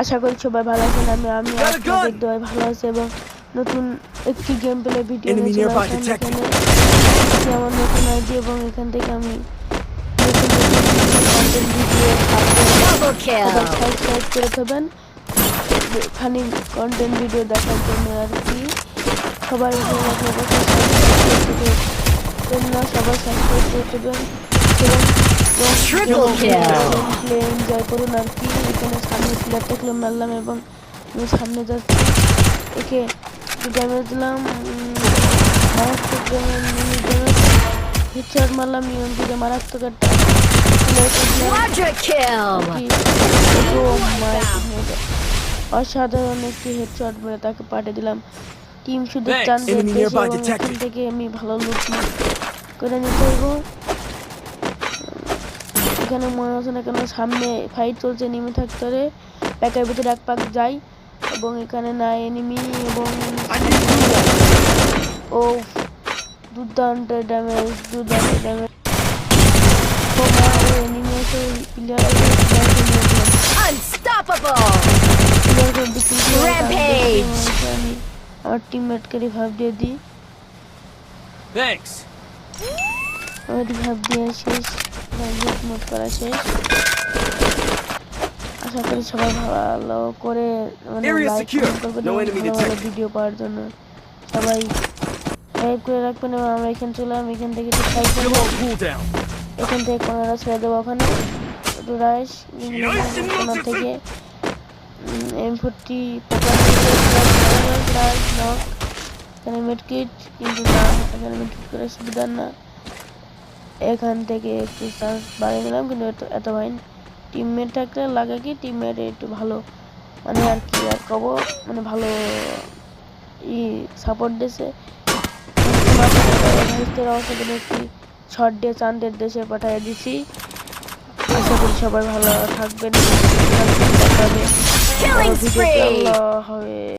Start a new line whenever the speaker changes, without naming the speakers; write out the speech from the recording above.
আশা করি সবাই ভালো আছেন আমি আমি আপনাদের দোয়ায় ভালো আছি এবং নতুন একটি গেম প্লে ভিডিও নিয়ে. এখানে। আমার নতুন আইডি এবং এখান থেকে আমি নতুন ভিডিও সাবস্ক্রাইব করে দেবেন ফানি কন্টেন্ট ভিডিও দেখার জন্য আর কি। সবাই সাবস্ক্রাইব সবাই সাবস্ক্রাইব করে দেবেন এবং এনজয় করুন আর কি। এখানে সামনে মারলাম এবং আমি সামনে যাচ্ছি একে ড্যামেজ দিলাম মারাত্মক ড্যামেজ ড্যামেজ হিটশট মারলাম থেকে মারাত্মক একটা অসাধারণ একটি হেডশট মেরে তাকে পাঠিয়ে দিলাম টিম শুধু. থেকে আমি ভালো লুট করে নিতে হইব এখানে মনে হচ্ছে না কেন সামনে ফাইট চলছে এনিমি থাকতে প্যাকের ভিতরে এক পাক যাই এবং এখানে না এনিমি এবং. ও দুর্দান্ত ড্যামেজ দুর্দান্ত ড্যামেজ এনিমি এসে আমার টিমমেটকে রিভাইভ দিয়ে দিই।
Thanks.
আমার রিভাইভ দিয়ে শেষ। মোড করা শেষ। আশা করি সবাই ভালো করে মানে লাইক করবেন ভিডিও পাওয়ার জন্য সবাই লাইক করে রাখবেন এবং আমরা এখানে চললাম এখান থেকে একটু. এখান থেকে কোনারা ছেড়ে দেবো ওখানে। একটু রাইস কোনার থেকে। এম ফোরটি এখানে মেডকিট কিন্তু না এখানে মেডকিট করে সুবিধা না। এখান থেকে একটু চান্স বাড়িয়ে দিলাম কিন্তু এত এত ভাইন টিমমেট থাকলে লাগে কি টিমমেট একটু ভালো মানে আর কি আর কব মানে ভালো ই সাপোর্ট দিয়েছে একটি শর্ট দিয়ে চান্দের দেশে পাঠিয়ে দিছি। আশা করি সবাই ভালো থাকবেন হবে।